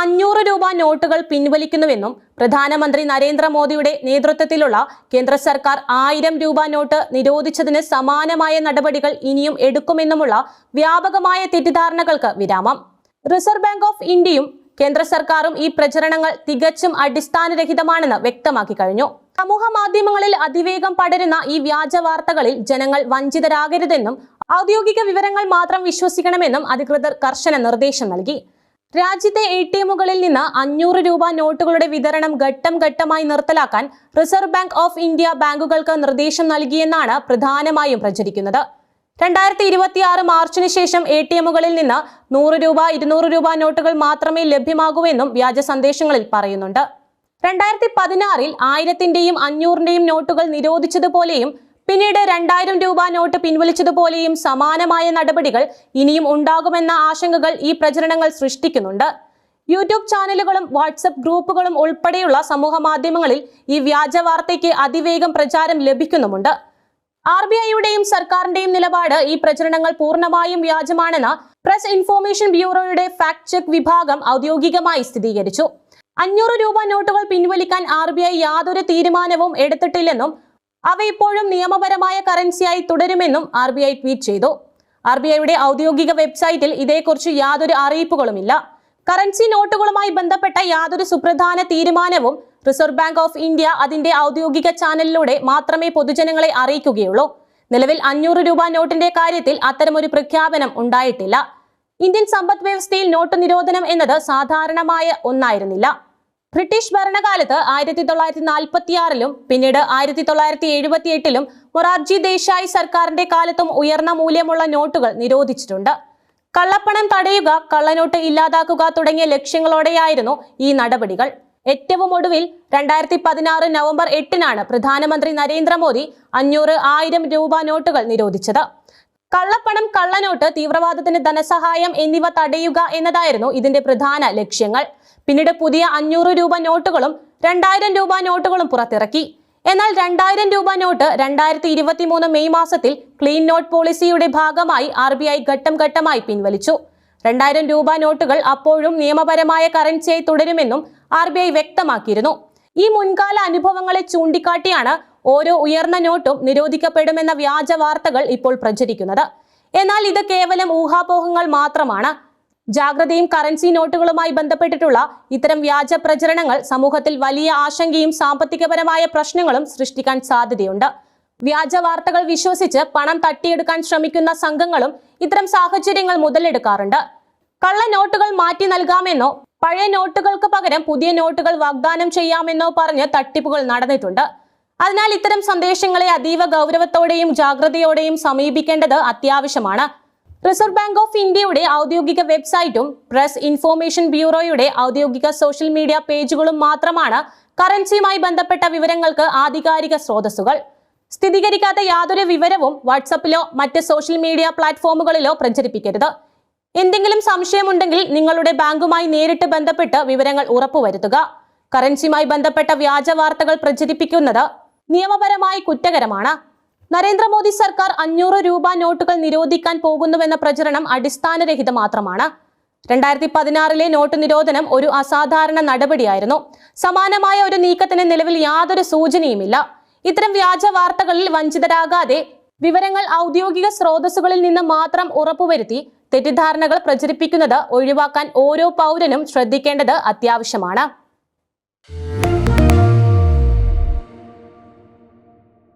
അഞ്ഞൂറ് രൂപ നോട്ടുകൾ പിൻവലിക്കുന്നുവെന്നും പ്രധാനമന്ത്രി നരേന്ദ്രമോദിയുടെ നേതൃത്വത്തിലുള്ള കേന്ദ്ര സർക്കാർ ആയിരം രൂപ നോട്ട് നിരോധിച്ചതിന് സമാനമായ നടപടികൾ ഇനിയും എടുക്കുമെന്നുമുള്ള വ്യാപകമായ തെറ്റിദ്ധാരണകൾക്ക് വിരാമം. റിസർവ് ബാങ്ക് ഓഫ് ഇന്ത്യയും കേന്ദ്ര സർക്കാരും ഈ പ്രചരണങ്ങൾ തികച്ചും അടിസ്ഥാനരഹിതമാണെന്ന് വ്യക്തമാക്കി കഴിഞ്ഞു. സമൂഹ മാധ്യമങ്ങളിൽ അതിവേഗം പടരുന്ന ഈ വ്യാജ വാർത്തകളിൽ ജനങ്ങൾ വഞ്ചിതരാകരുതെന്നും ഔദ്യോഗിക വിവരങ്ങൾ മാത്രം വിശ്വസിക്കണമെന്നും അധികൃതർ കർശന നിർദ്ദേശം നൽകി. രാജ്യത്തെ എ ടി എമ്മുകളിൽ നിന്ന് അഞ്ഞൂറ് രൂപ നോട്ടുകളുടെ വിതരണം ഘട്ടം ഘട്ടമായി നിർത്തലാക്കാൻ റിസർവ് ബാങ്ക് ഓഫ് ഇന്ത്യ ബാങ്കുകൾക്ക് നിർദ്ദേശം നൽകിയെന്നാണ് പ്രധാനമായും പ്രചരിക്കുന്നത്. രണ്ടായിരത്തി ഇരുപത്തിയാറ് മാർച്ചിന് ശേഷം എ ടി എമ്മുകളിൽ നിന്ന് നൂറ് രൂപ ഇരുന്നൂറ് രൂപ നോട്ടുകൾ മാത്രമേ ലഭ്യമാകൂ എന്നും വ്യാജ സന്ദേശങ്ങളിൽ പറയുന്നുണ്ട്. രണ്ടായിരത്തി പതിനാറിൽ ആയിരത്തിന്റെയും അഞ്ഞൂറിന്റെയും നോട്ടുകൾ നിരോധിച്ചതുപോലെയും പിന്നീട് രണ്ടായിരം രൂപ നോട്ട് പിൻവലിച്ചതുപോലെയും സമാനമായ നടപടികൾ ഇനിയും ഉണ്ടാകുമെന്ന ആശങ്കകൾ ഈ പ്രചരണങ്ങൾ സൃഷ്ടിക്കുന്നുണ്ട്. യൂട്യൂബ് ചാനലുകളും വാട്സപ്പ് ഗ്രൂപ്പുകളും ഉൾപ്പെടെയുള്ള സമൂഹ മാധ്യമങ്ങളിൽ ഈ വ്യാജ വാർത്തയ്ക്ക് അതിവേഗം പ്രചാരം ലഭിക്കുന്നുമുണ്ട്. ആർ ബി ഐയുടെയും സർക്കാരിന്റെയും നിലപാട് ഈ പ്രചരണങ്ങൾ പൂർണമായും വ്യാജമാണെന്ന് പ്രസ് ഇൻഫോർമേഷൻ ബ്യൂറോയുടെ ഫാക്ട് ചെക്ക് വിഭാഗം ഔദ്യോഗികമായി സ്ഥിരീകരിച്ചു. അഞ്ഞൂറ് രൂപ നോട്ടുകൾ പിൻവലിക്കാൻ ആർ ബി ഐ യാതൊരു തീരുമാനവും എടുത്തിട്ടില്ലെന്നും അവ ഇപ്പോഴും നിയമപരമായ കറൻസിയായി തുടരുമെന്നും ആർ ബി ഐ ട്വീറ്റ് ചെയ്തു. ആർ ബി ഐയുടെ ഔദ്യോഗിക വെബ്സൈറ്റിൽ ഇതേക്കുറിച്ച് യാതൊരു അറിയിപ്പുകളുമില്ല. കറൻസി നോട്ടുകളുമായി ബന്ധപ്പെട്ട യാതൊരു സുപ്രധാന തീരുമാനവും റിസർവ് ബാങ്ക് ഓഫ് ഇന്ത്യ അതിന്റെ ഔദ്യോഗിക ചാനലിലൂടെ മാത്രമേ പൊതുജനങ്ങളെ അറിയിക്കുകയുള്ളൂ. നിലവിൽ അഞ്ഞൂറ് രൂപ നോട്ടിന്റെ കാര്യത്തിൽ അത്തരമൊരു പ്രഖ്യാപനം ഉണ്ടായിട്ടില്ല. ഇന്ത്യൻ സമ്പദ് വ്യവസ്ഥയിൽ നോട്ട് നിരോധനം എന്നത് സാധാരണമായ ഒന്നായിരുന്നില്ല. ബ്രിട്ടീഷ് ഭരണകാലത്ത് ആയിരത്തി തൊള്ളായിരത്തി നാൽപ്പത്തി ആറിലും പിന്നീട് ആയിരത്തി തൊള്ളായിരത്തി എഴുപത്തി എട്ടിലും മൊറാർജി ദേശായി സർക്കാരിന്റെ കാലത്തും ഉയർന്ന മൂല്യമുള്ള നോട്ടുകൾ നിരോധിച്ചിട്ടുണ്ട്. കള്ളപ്പണം തടയുക കള്ളനോട്ട് ഇല്ലാതാക്കുക തുടങ്ങിയ ലക്ഷ്യങ്ങളോടെയായിരുന്നു ഈ നടപടികൾ. ഏറ്റവും ഒടുവിൽ രണ്ടായിരത്തി പതിനാറ് നവംബർ എട്ടിനാണ് പ്രധാനമന്ത്രി നരേന്ദ്രമോദി അഞ്ഞൂറ് ആയിരം രൂപ നോട്ടുകൾ നിരോധിച്ചത്. കള്ളപ്പണം കള്ളനോട്ട് തീവ്രവാദത്തിന് ധനസഹായം എന്നിവ തടയുക എന്നതായിരുന്നു ഇതിന്റെ പ്രധാന ലക്ഷ്യങ്ങൾ. പിന്നീട് പുതിയ അഞ്ഞൂറ് രൂപ നോട്ടുകളും രണ്ടായിരം രൂപ നോട്ടുകളും പുറത്തിറക്കി. എന്നാൽ രണ്ടായിരം രൂപ നോട്ട് രണ്ടായിരത്തി ഇരുപത്തി മൂന്ന് മെയ് മാസത്തിൽ ക്ലീൻ നോട്ട് പോളിസിയുടെ ഭാഗമായി ആർ ബി ഐ ഘട്ടം ഘട്ടമായി പിൻവലിച്ചു. രണ്ടായിരം രൂപ നോട്ടുകൾ അപ്പോഴും നിയമപരമായ കറൻസിയായി തുടരുമെന്നും ആർ ബി ഐ വ്യക്തമാക്കിയിരുന്നു. ഈ മുൻകാല അനുഭവങ്ങളെ ചൂണ്ടിക്കാട്ടിയാണ് ഓരോ ഉയർന്ന നോട്ടും നിരോധിക്കപ്പെടുമെന്ന വ്യാജ വാർത്തകൾ ഇപ്പോൾ പ്രചരിക്കുന്നത്. എന്നാൽ ഇത് കേവലം ഊഹാപോഹങ്ങൾ മാത്രമാണ്. ജാഗ്രതയും കറൻസി നോട്ടുകളുമായി ബന്ധപ്പെട്ടിട്ടുള്ള ഇത്തരം വ്യാജ പ്രചരണങ്ങൾ സമൂഹത്തിൽ വലിയ ആശങ്കയും സാമ്പത്തികപരമായ പ്രശ്നങ്ങളും സൃഷ്ടിക്കാൻ സാധ്യതയുണ്ട്. വ്യാജ വാർത്തകൾ വിശ്വസിച്ച് പണം തട്ടിയെടുക്കാൻ ശ്രമിക്കുന്ന സംഘങ്ങളും ഇത്തരം സാഹചര്യങ്ങൾ മുതലെടുക്കാറുണ്ട്. കള്ള നോട്ടുകൾ മാറ്റി നൽകാമെന്നോ പഴയ നോട്ടുകൾക്ക് പകരം പുതിയ നോട്ടുകൾ വാഗ്ദാനം ചെയ്യാമെന്നോ പറഞ്ഞ് തട്ടിപ്പുകൾ നടന്നിട്ടുണ്ട്. അതിനാൽ ഇത്തരം സന്ദേശങ്ങളെ അതീവ ഗൗരവത്തോടെയും ജാഗ്രതയോടെയും സമീപിക്കേണ്ടത് അത്യാവശ്യമാണ്. റിസർവ് ബാങ്ക് ഓഫ് ഇന്ത്യയുടെ ഔദ്യോഗിക വെബ്സൈറ്റും പ്രസ് ഇൻഫോർമേഷൻ ബ്യൂറോയുടെ ഔദ്യോഗിക സോഷ്യൽ മീഡിയ പേജുകളും മാത്രമാണ് കറൻസിയുമായി ബന്ധപ്പെട്ട വിവരങ്ങൾക്ക് ആധികാരിക സ്രോതസ്സുകൾ. സ്ഥിരീകരിക്കാത്ത യാതൊരു വിവരവും വാട്സപ്പിലോ മറ്റ് സോഷ്യൽ മീഡിയ പ്ലാറ്റ്ഫോമുകളിലോ പ്രചരിപ്പിക്കരുത്. എന്തെങ്കിലും സംശയമുണ്ടെങ്കിൽ നിങ്ങളുടെ ബാങ്കുമായി നേരിട്ട് ബന്ധപ്പെട്ട് വിവരങ്ങൾ ഉറപ്പുവരുത്തുക. കറൻസിയുമായി ബന്ധപ്പെട്ട വ്യാജ വാർത്തകൾ പ്രചരിപ്പിക്കുന്നത് നിയമപരമായി കുറ്റകരമാണ്. നരേന്ദ്രമോദി സർക്കാർ അഞ്ഞൂറ് രൂപ നോട്ടുകൾ നിരോധിക്കാൻ പോകുന്നുവെന്ന പ്രചരണം അടിസ്ഥാനരഹിത മാത്രമാണ്. രണ്ടായിരത്തി പതിനാറിലെ നോട്ട് നിരോധനം ഒരു അസാധാരണ നടപടിയായിരുന്നു. സമാനമായ ഒരു നീക്കത്തിന് നിലവിൽ യാതൊരു സൂചനയുമില്ല. ഇത്തരം വ്യാജ വാർത്തകളിൽ വഞ്ചിതരാകാതെ വിവരങ്ങൾ ഔദ്യോഗിക സ്രോതസ്സുകളിൽ നിന്ന് മാത്രം ഉറപ്പുവരുത്തി തെറ്റിദ്ധാരണകൾ പ്രചരിപ്പിക്കുന്നത് ഒഴിവാക്കാൻ ഓരോ പൗരനും ശ്രദ്ധിക്കേണ്ടത് അത്യാവശ്യമാണ്.